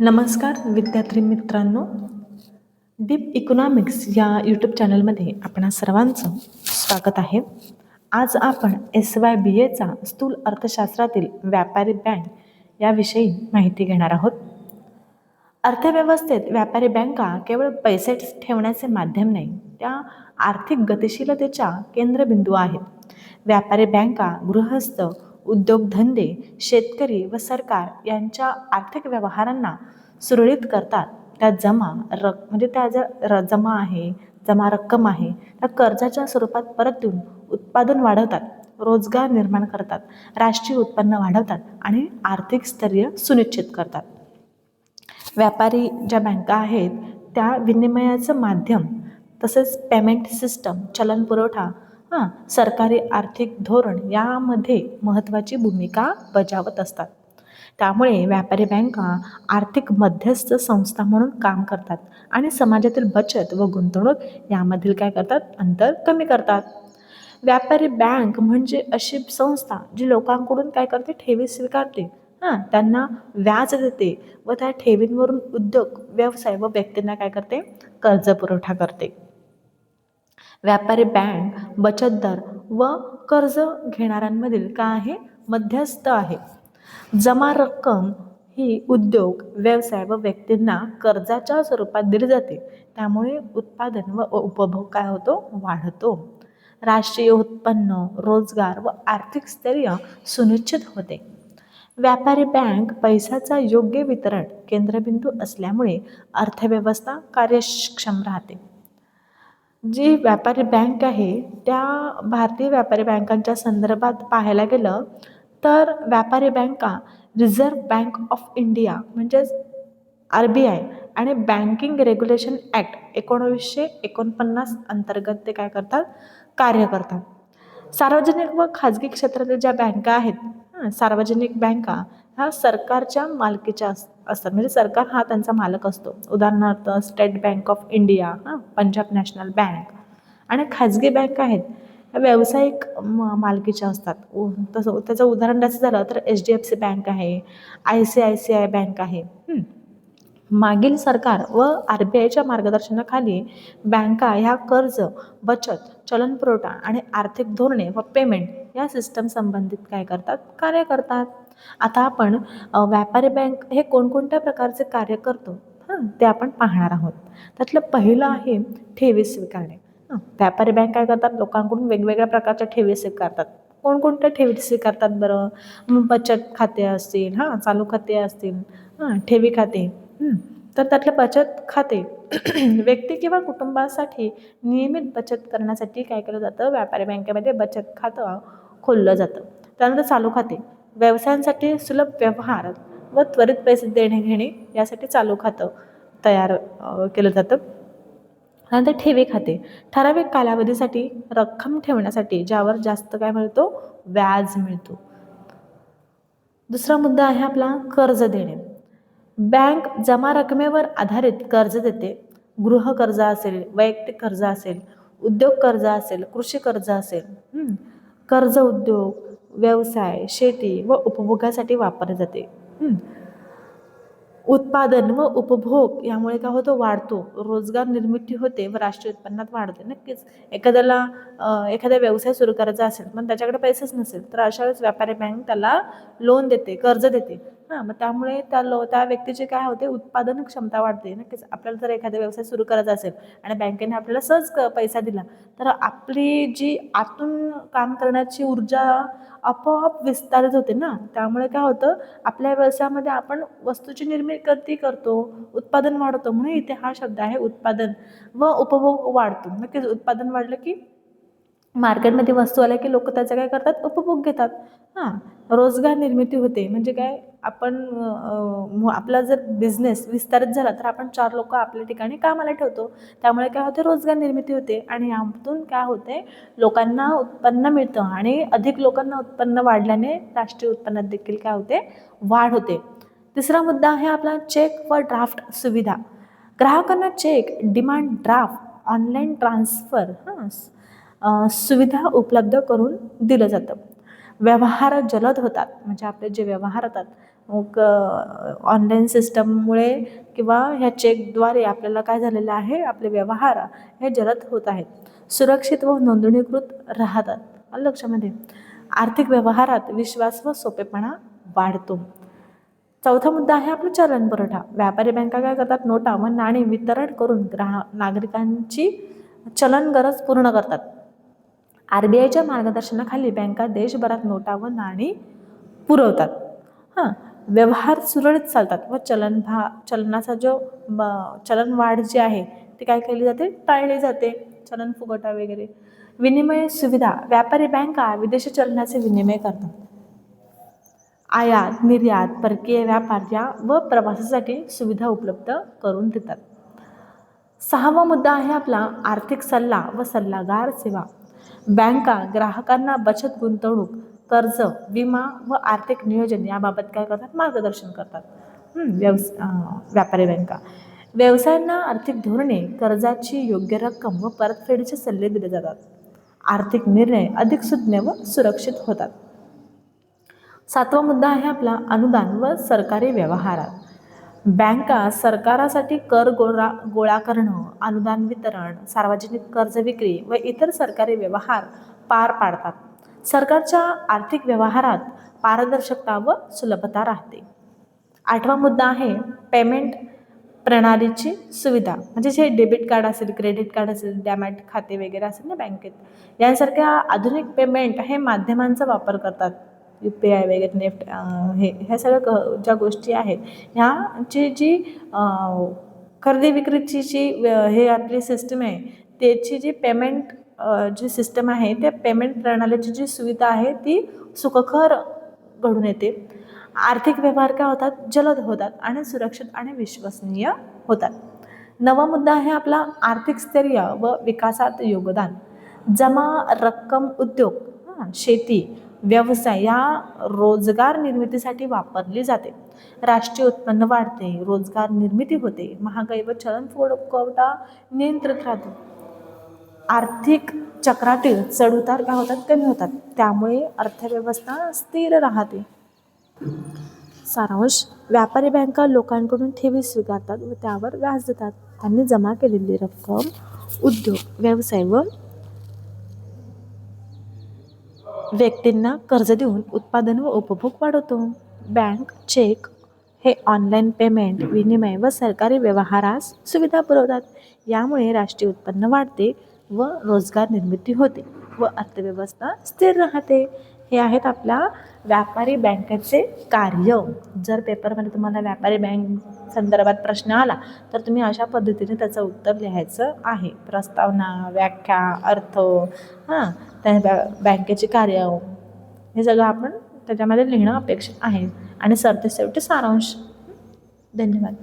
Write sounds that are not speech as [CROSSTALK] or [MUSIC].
नमस्कार विद्यार्थी मित्रांनो. डीप इकॉनॉमिक्स या यूट्यूब चॅनलमध्ये आपणा सर्वांचं स्वागत आहे. आज आपण एस वाय बी एचा स्थूल अर्थशास्त्रातील व्यापारी बँक याविषयी माहिती घेणार आहोत. अर्थव्यवस्थेत व्यापारी बँका केवळ पैसे ठेवण्याचे माध्यम नाही त्या आर्थिक गतिशीलतेच्या केंद्रबिंदू आहेत. व्यापारी बँका गृहस्थ उद्योगधंदे शेतकरी व सरकार यांच्या आर्थिक व्यवहारांना सुरळीत करतात. त्या जमा रक म्हणजे त्या ज्या र जमा आहे जमा रक्कम आहे त्या कर्जाच्या स्वरूपात परत देऊन उत्पादन वाढवतात रोजगार निर्माण करतात राष्ट्रीय उत्पन्न वाढवतात आणि आर्थिक स्थैर्य सुनिश्चित करतात. व्यापारी ज्या बँका आहेत त्या विनिमयाचं माध्यम तसेच पेमेंट सिस्टम चलन पुरवठा हां सरकारी आर्थिक धोरण यामध्ये महत्त्वाची भूमिका बजावत असतात. त्यामुळे व्यापारी बँका आर्थिक मध्यस्थ संस्था म्हणून काम करतात आणि समाजातील बचत व गुंतवणूक यामधील काय करतात? अंतर कमी करतात. व्यापारी बँक म्हणजे अशी संस्था जी लोकांकडून काय करते? ठेवी स्वीकारते. हां त्यांना व्याज देते व त्या ठेवींवरून उद्योग व्यवसाय व व्यक्तींना काय करते? कर्ज पुरवठा करते. व्यापारी बँक बचतदार व कर्ज घेणाऱ्यांमधील काय आहे मध्यस्थ आहे. जमा रक्कम ही उद्योग व्यवसाय व व्यक्तींना कर्जाच्या स्वरूपात दिली जाते. त्यामुळे उत्पादन व उपभोग काय होतो? वाढतो. राष्ट्रीय उत्पन्न रोजगार व आर्थिक स्थैर्य सुनिश्चित होते. व्यापारी बँक पैशाचा योग्य वितरण केंद्रबिंदू असल्यामुळे अर्थव्यवस्था कार्यक्षम राहते. जी व्यापारी बँक आहे त्या भारतीय व्यापारी बँकांच्या संदर्भात पाहायला गेलं तर व्यापारी बँका रिझर्व्ह बँक ऑफ इंडिया म्हणजेच आर बी आय आणि बँकिंग रेग्युलेशन ॲक्ट एकोणवीसशे एकोणपन्नास अंतर्गत ते काय करतात? कार्य करतात. सार्वजनिक व खाजगी क्षेत्रातील ज्या बँका आहेत सार्वजनिक बँका ह्या सरकारच्या मालकीच्या अस असतात. म्हणजे सरकार हा त्यांचा मालक असतो. उदाहरणार्थ स्टेट बँक ऑफ इंडिया हां पंजाब नॅशनल बँक आणि खाजगी बँक आहेत. ह्या व्यावसायिक म मालकीच्या असतात. उ तसं त्याचं उदाहरण द्यायचं झालं तर H D F C bank आहे I C I C I bank आहे. मागील सरकार व आर बी आयच्या मार्गदर्शनाखाली बँका ह्या कर्ज बचत चलन पुरवठा आणि आर्थिक धोरणे व पेमेंट या सिस्टम संबंधित काय करतात? कार्य करतात. आता आपण व्यापारी बँक हे कोणकोणत्या प्रकारचे कार्य करतो? हां ते आपण पाहणार आहोत. त्यातलं पहिलं आहे ठेवी स्वीकारणे. हां व्यापारी बँक काय करतात? लोकांकडून वेगवेगळ्या प्रकारच्या ठेवी स्वीकारतात. कोणकोणत्या ठेवी स्वीकारतात बरं? बचत खाते असतील हां चालू खाते असतील हां ठेवी खाते. तर त्यातलं बचत खाते [CLEARS THROAT] व्यक्ती किंवा कुटुंबासाठी नियमित बचत करण्यासाठी काय केलं जातं? व्यापारी बँकेमध्ये बचत खातं खोललं जातं. त्यानंतर चालू खाते. व्यवसायांसाठी सुलभ व्यवहार व त्वरित पैसे देणे घेणे यासाठी चालू खातं तयार केलं जातं. नंतर ठेवी खाते. ठराविक कालावधीसाठी रक्कम ठेवण्यासाठी ज्यावर जास्त काय मिळतो? व्याज मिळतो. दुसरा मुद्दा आहे आपला कर्ज देणे. बँक जमा रकमेवर आधारित कर्ज देते. गृह कर्ज असेल वैयक्तिक कर्ज असेल उद्योग कर्ज असेल कृषी कर्ज असेल कर्ज उद्योग व्यवसाय शेती व उपभोगासाठी वापरले जाते. उत्पादन व उपभोग यामुळे काय होतो? वाढतो. रोजगार निर्मिती होते व राष्ट्रीय उत्पन्नात वाढते. नक्कीच. एखाद्याला एखादा व्यवसाय सुरू करायचा असेल पण त्याच्याकडे पैसेच नसेल तर अशा वेळेस व्यापारी बँक त्याला लोन देते कर्ज देते. हां मग त्यामुळे त्या लो त्या व्यक्तीचे काय होते उत्पादन क्षमता वाढते. नक्कीच आपल्याला जर एखादा व्यवसाय सुरू करायचा असेल आणि बँकेने आपल्याला सहज क पैसा दिला तर आपली जी आतून काम करण्याची ऊर्जा आपोआप विस्तारित होते ना. त्यामुळे काय होतं आपल्या व्यवसायामध्ये आपण वस्तूची निर्मिती करतो उत्पादन वाढवतो म्हणून इथे हा शब्द आहे उत्पादन व उपभोग वाढतो. नक्कीच उत्पादन वाढलं की मार्केटमध्ये वस्तू आल्या की लोक त्याचा काय करतात? उपभोग घेतात. हां रोजगार निर्मिती होते. म्हणजे काय? आपण आपला जर बिझनेस विस्तारित झाला तर आपण चार लोक आपल्या ठिकाणी कामाला ठेवतो. त्यामुळे काय होते? रोजगार निर्मिती होते. आणि यातून काय होते? लोकांना उत्पन्न मिळतं. आणि अधिक लोकांना उत्पन्न वाढल्याने राष्ट्रीय उत्पन्नात देखील काय होते? वाढ होते. तिसरा मुद्दा आहे आपला चेक व ड्राफ्ट सुविधा. ग्राहकांना cheque demand draft online transfer हां सुविधा उपलब्ध करून दिलं जातं. व्यवहार जलद होतात म्हणजे आपले जे व्यवहार होतात मग ऑनलाईन सिस्टममुळे किंवा ह्या चेकद्वारे आपल्याला काय झालेलं आहे आपले व्यवहार हे जलद होत आहेत. सुरक्षित व नोंदणीकृत राहतात. लक्षामध्ये? आर्थिक व्यवहारात विश्वास व सोपेपणा वाढतो. चौथा मुद्दा आहे आपला चलन पुरवठा. व्यापारी बँका काय करतात? नोटा व नाणी वितरण करून ग्राह नागरिकांची चलन गरज पूर्ण करतात. आर बी आयच्या मार्गदर्शनाखाली बँका देशभरात नोटा व नाणी पुरवतात. हां व्यवहार सुरळीत चालतात व चलन भा चलनाचा जो चलनवाढ जी आहे ती काय केली जाते? टाळली जाते. चलन फुगटा वगैरे. विनिमय सुविधा. व्यापारी बँका विदेशी चलनाचे विनिमय करतात. आयात निर्यात परकीय व्यापार या व प्रवासासाठी सुविधा उपलब्ध करून देतात. सहावा मुद्दा आहे आपला आर्थिक सल्ला व सल्लागार सेवा. बँका ग्राहकांना बचत गुंतवणूक कर्ज विमा व आर्थिक नियोजन याबाबत काय करतात? मार्गदर्शन करतात. व्यवस व्यापारी बँका. व्यवसायांना आर्थिक धोरणे कर्जाची योग्य रक्कम व परतफेडीचे सल्ले दिले जातात. आर्थिक निर्णय अधिक सुज्ञ व सुरक्षित होतात. सातवा मुद्दा आहे आपला अनुदान व सरकारी व्यवहारात. बँका सरकारासाठी कर गोळा गोळा करणं अनुदान वितरण सार्वजनिक कर्ज विक्री व इतर सरकारी व्यवहार पार पाडतात. सरकारच्या आर्थिक व्यवहारात पारदर्शकता व सुलभता राहते. आठवा मुद्दा आहे पेमेंट प्रणालीची सुविधा. म्हणजे जे डेबिट कार्ड असेल क्रेडिट कार्ड असेल डॅमॅट खाते वगैरे असेल ना बँकेत यांसारख्या आधुनिक पेमेंट हे माध्यमांचा वापर करतात. यू पी आय वगैरे नेफ्ट हे ह्या सगळ्या क ज्या गोष्टी आहेत ह्याची जी खरेदी विक्रीची जी हे आपली सिस्टम आहे त्याची जी पेमेंट जी सिस्टम आहे त्या पेमेंट प्रणालीची जी सुविधा आहे ती सुखकर घडून येते. आर्थिक व्यवहार काय होतात? जलद होतात आणि सुरक्षित आणि विश्वसनीय होतात. नवा मुद्दा आहे आपला आर्थिक स्थैर्य व विकासात योगदान. जमा रक्कम उद्योग हां, शेती व्यवसाय या रोजगार निर्मितीसाठी वापरली जाते. राष्ट्रीय उत्पन्न वाढते रोजगार निर्मिती होते. महागाई व चलन फुगवटा नियंत्रित राहतो आर्थिक चक्रातील चढउतार काय होतात कमी होतात. त्यामुळे अर्थव्यवस्था स्थिर राहते. सारांश व्यापारी बँका लोकांकडून ठेवी स्वीकारतात व त्यावर व्याज देतात. त्यांनी जमा केलेली रक्कम उद्योग व्यवसाय व व्यक्तींना कर्ज देऊन उत्पादन व उपभोग वाढवतो. बँक चेक हे ऑनलाईन पेमेंट विनिमय व सरकारी व्यवहारास सुविधा पुरवतात. यामुळे राष्ट्रीय उत्पन्न वाढते व रोजगार निर्मिती होते व अर्थव्यवस्था स्थिर राहते. हे आहेत आपल्या व्यापारी बँकेचे कार्य. जर पेपरमध्ये तुम्हाला व्यापारी बँक संदर्भात प्रश्न आला तर तुम्ही अशा पद्धतीने त्याचं उत्तर लिहायचं आहे. प्रस्तावना व्याख्या अर्थ हां त्या बॅ बँकेचे कार्य हे सगळं आपण त्याच्यामध्ये लिहिणं अपेक्षित आहे. आणि सरते शेवटी सारांश धन्यवाद.